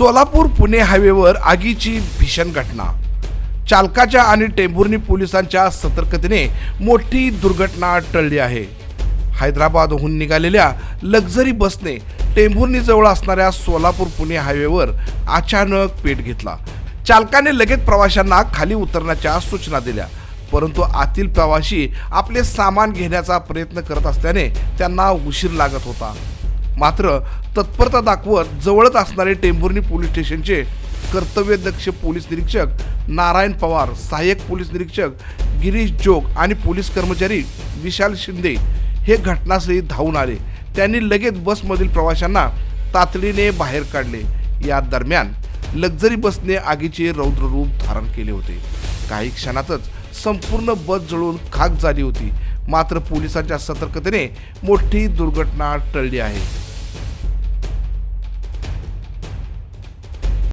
सोलापूर पुणे हायवेवर आगीची भीषण घटना. चालकाच्या आणि टेंभुर्णी पोलिसांच्या सतर्कतेने मोठी दुर्घटना टळली आहे. हैदराबादहून निघालेल्या लक्झरी बसने टेंभुर्णीजवळ असणाऱ्या सोलापूर पुणे हायवेवर अचानक पेट घेतला. चालकाने लगेच प्रवाशांना खाली उतरण्याच्या सूचना दिल्या परंतु आतील प्रवाशी आपले सामान घेण्याचा प्रयत्न करत असल्याने त्यांना उशीर लागत होता. मात्र तत्परता दाखवत जवळच असणारे टेंभुर्णी पोलीस स्टेशनचे कर्तव्यदक्ष पोलीस निरीक्षक नारायण पवार सहाय्यक पोलीस निरीक्षक गिरीश जोग आणि पोलीस कर्मचारी विशाल शिंदे हे घटनास्थळी धावून आले. त्यांनी लगेच बसमधील प्रवाशांना तातडीने बाहेर काढले. या दरम्यान लक्झरी बसने आगीचे रौद्र रूप धारण केले होते. काही क्षणातच संपूर्ण बस जळून खाक झाली होती. मात्र पोलिसांच्या सतर्कतेने मोठी दुर्घटना टळली आहे.